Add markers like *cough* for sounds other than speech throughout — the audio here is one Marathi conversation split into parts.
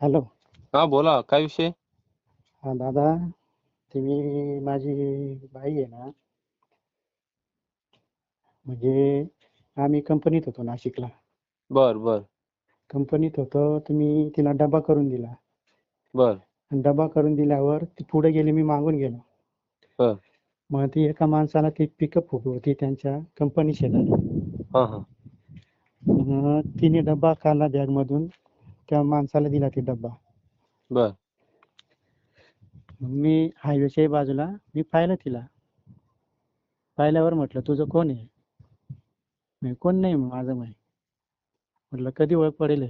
हॅलो. हा बोला काय विषय? हा दादा ती मी माझी बाई आहे ना. म्हणजे आम्ही कंपनीत होतो नाशिकला. बर बर. कंपनीत होतो तर मी तिला डबा करून दिला. बर. आणि डबा करून दिल्यावर ती पुढे गेली मी मागून गेलो. हं. मग ती एका माणसाला ती पिकअप उभी होती त्यांच्या कंपनी शेजारी. हा हा. मग तिने डबा काढला बॅग मधून. त्या माणसाला दिला ते डबा बर. मी हायवेच्या बाजूला मी पाहिलं तिला. पाहिल्यावर म्हटलं तुझं कोण आहे? म्हणे, कोण नाही माझं म्हणे म्हटलं कधी ओळख पडेल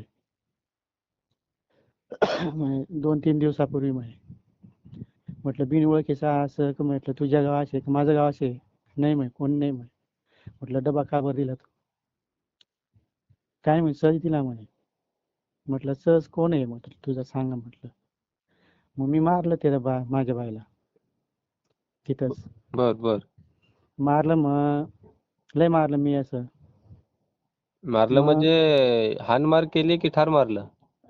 *coughs* दोन तीन दिवसापूर्वी म्हणे म्हटलं बिनओळखीचा असं का? म्हटलं तुझ्या गावाचे का? माझं गावाचे नाही म्हणे कोण नाही म्हणे म्हटलं डबा का बरं दिला तू? काय म्हणे सहज दिला म्हणे. म्हटलं सहज कोण आहे? म्हटलं तुझं सांगा म्हटलं. मग मी मारलं त्याला बा माझ्या बायला. तिथंच. बर बर. मारलं मग लय मारलं मी असं. मारलं म्हणजे हाणमार केली की ठार मारलं?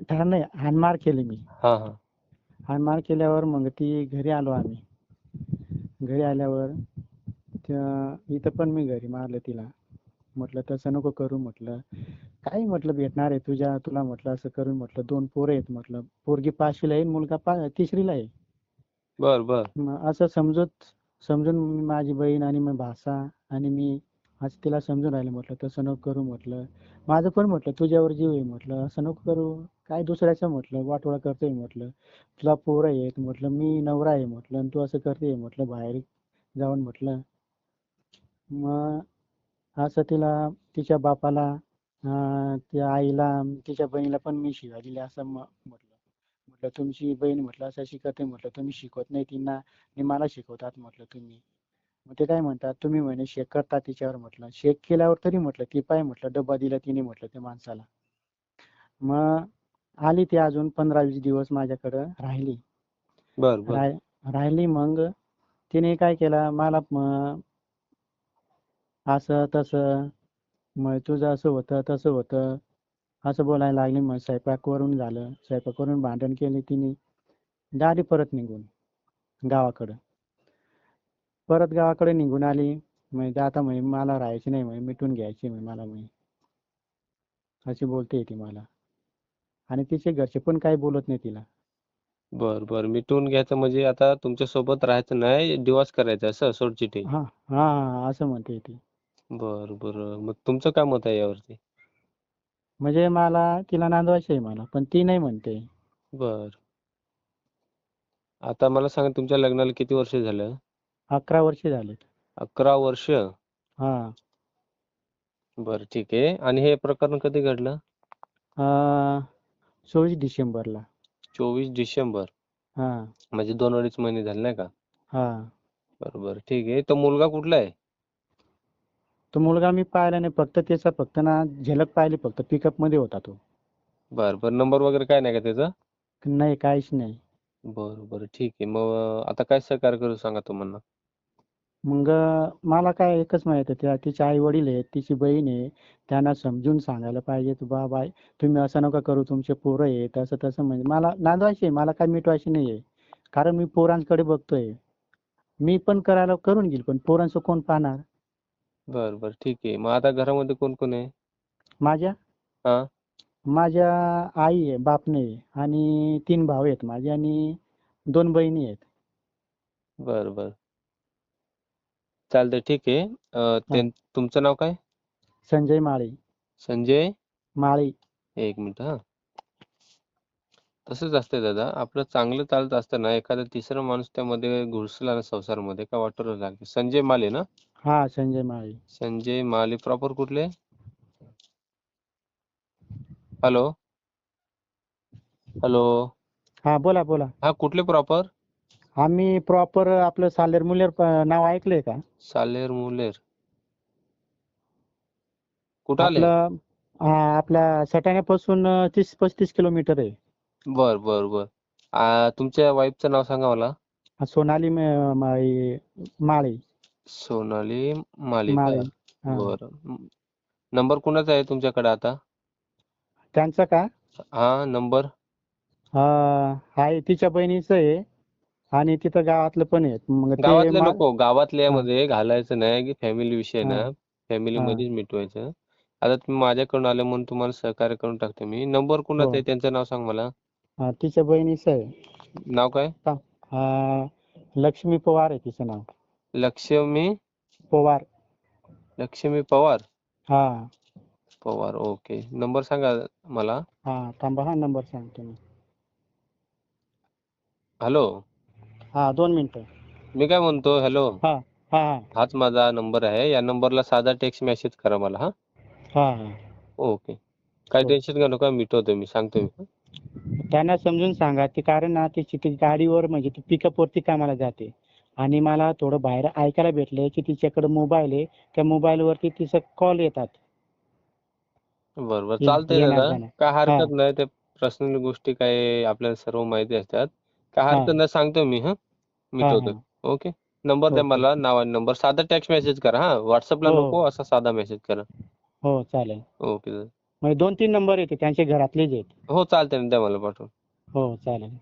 ठार नाही हाणमार केली मी. हा हा. हाणमार केल्यावर मग ती घरी आलो आम्ही. घरी आल्यावर त्या इथं पण मी घरी मारलं तिला. म्हटलं तसं नको करू म्हटलं. काय म्हटलं भेटणार आहे तुझ्या तुला म्हटलं असं करून म्हटलं दोन पोरं आहेत म्हटलं. पोरगी पाचवीला आहे मुलगा पा तिसरीला आहे. बर बर. मग असं समजत समजून मी माझी बहीण आणि मग भासा आणि मी असं तिला समजून राहिलं म्हटलं तसं नको करू म्हटलं. माझं पण म्हटलं तुझ्यावर जीव आहे म्हटलं असं नको करू. काय दुसऱ्याचं म्हटलं वाटोळा करतोय म्हटलं. तुला पोरं आहेत म्हटलं मी नवरा आहे म्हटलं आणि तू असं करते म्हटलं बाहेर जाऊन म्हटलं. मग असं तिला तिच्या बापाला अं, त्या आईला तिच्या बहिणीला पण मी शिव्या दिल्या असं म- म्हटलं. म्हटलं तुमची बहीण म्हटलं असं शिकवते म्हटलं तुम्ही शिकवत नाही तिला आणि मला शिकवतात म्हटलं तुम्ही. मग ते काय म्हणतात तुम्ही म्हणे शेक करता तिच्यावर म्हटलं. शेक केल्यावर तरी म्हटलं ती पाय म्हटलं डब्बा दिला तिने म्हटलं त्या माणसाला. मग आली ती अजून पंधरा वीस दिवस माझ्याकडं राहिली. बर बर. राह राहिली मग तिने काय केलं मला म- असं तसं मग तुझं असं होतं तसं होतं. असं बोलायला लागली मग स्वयंपाक वरून झालं. स्वयंपाक वरून भांडण केली तिने. झाली परत निघून गावाकडं. परत गावाकडे निघून आली. म्हणजे आता म्हणे मला राहायची नाही म्हणे मिटून घ्यायची म्हणे मला म्हणे. अशी बोलते ती मला. आणि तिचे घरचे पण काही बोलत नाही तिला. बर बर. मिटवून घ्यायचं म्हणजे आता तुमच्यासोबत राहायचं नाही डिवोर्स करायचं असं सोडचिठी हा हा हा, असं म्हणते ती. बर बर. मग तुमचं काय मत आहे यावरती? म्हणजे मला तिला नांदवायची आहे मला पण ती नाही म्हणते. बर. आता मला सांगा तुमच्या लग्नाला किती वर्ष झालं? अकरा वर्ष झालेत. अकरा वर्ष? हा. बर ठीक आहे. आणि हे प्रकरण कधी घडलं? अं, चोवीस डिसेंबरला. चोवीस डिसेंबर? हा. म्हणजे दोन अडीच महिने झाले नाही का? हा. बरोबर ठीक आहे. तो मुलगा कुठला आहे? तो मुलगा मी पाहिला नाही. फक्त त्याचा फक्त ना झलक पाहिली फक्त पिकअपमध्ये होता तो. बर बर. नंबर वगैरे काय नाही का त्याचा? नाही काहीच नाही. बरं बरं. ठीक आहे. मग आता काय सहकार्य करू सांगा तुम्हाला मग मला काय एकच माहीत आहे त्या तिचे आई वडील आहेत तिची बहीण आहे. त्यांना समजून सांगायला पाहिजे तू बाबा तुम्ही असं नका करू तुमचे पोरं आहेत असं तसं म्हणजे. मला नांदवायचे आहे मला काय मिटवायचे नाही आहे. कारण मी पोरांकडे बघतोय. मी पण करायला करून घेईल पण पोरांचं कोण पाहणार? बर बर. ठीक आहे. मग आता घरामध्ये कोण कोण आहे? माझ्या? हा? माझ्या आई आहे बाप नाही आणि तीन भाऊ आहेत माझे आणि दोन बहिणी आहेत. बर बर. चालतंय. ठीक आहे. अं, तुमचं नाव काय? संजय माळी. संजय? माळी. एक मिनिट हा. तसंच असतंय दादा. आपलं चांगलं चालत असताना एखादा तिसरा माणूस त्यामध्ये घुसला ना संसारामध्ये का वाटोळं लागते संजय माले ना? हा संजय माळी. संजय माले प्रॉपर कुठले? हॅलो हॅलो हा बोला बोला. हा कुठले प्रॉपर आम्ही प्रॉपर आपलं सालेर मुलेर प- नाव ऐकलंय का? सालेर मुलेर. कुठं आले? आपलं हा आपल्या सटाण्यापासून अं, तीस पस्तीस किलोमीटर आहे. बर बर बर. आ, तुमच्या वाईफचं नाव सांगा मला. हा, सोनाली म- माळी माळी. सोनाली माले का माळी हा. बर. नंबर कुणाचा आहे तुमच्याकडे आता? त्यांचा का? हा नंबर? हा आहे तिच्या बहिणीचं आहे आणि तिथं गावातलं पण आहे. मग ते गावातलं नको गावातल्यामध्ये घालायचं नाही की फॅमिली विषय ना. हा. फॅमिली हा. मध्येच मिटवायचं. आता तुम्ही माझ्याकडून आले म्हणून तुम्हाला सहकार्य करून टाकतो मी. नंबर कुणाचा हो. आहे? त्यांचं नाव सांग मला. हा, तिच्या बहिणीचं आहे. नाव काय? हा, लक्ष्मी पवार आहे तिचं नाव. लक्ष्मी पवार. लक्ष्मी पवार? हा. पवार ओके. नंबर सांगा मला. हा थांबा हा नंबर सांगतो मी. हॅलो? हा दोन मिनिटं. मी काय म्हणतो हॅलो? हा हा हाच माझा नंबर आहे. या नंबरला साधा टेक्स्ट मेसेज करा मला हा. हा हा. ओके. काय हो. टेन्शन घेऊ नका मिटवतो मी सांगतो मी त्यांना समजून सांगा ती कारण ना ती गाडीवर म्हणजे ती पिकअप वरती कामाला जाते. आणि मला थोडं बाहेर ऐकायला भेटलंय की तिच्याकडे मोबाईल आहे. त्या मोबाईल वरती तिचं कॉल येतात. बरोबर. चालतंय येणार दादा जाणार. काय हरकत नाही ते पर्सनल गोष्टी काय आपल्याला सर्व माहिती असतात. काय हा. हरकत नाही सांगतो मी हा. हा मिटवतो हा. ओके. नंबर द्या ओके. मला नाव आणि नंबर. साधा टेक्स्ट मेसेज करा हा. व्हॉट्सअपला हो. नको असा साधा मेसेज करा. हो चालेल. ओके दादा. म्हणजे दोन तीन नंबर येते त्यांचे घरातलेच आहेत. हो चालतंय ना द्या मला पाठवून. हो चालेल.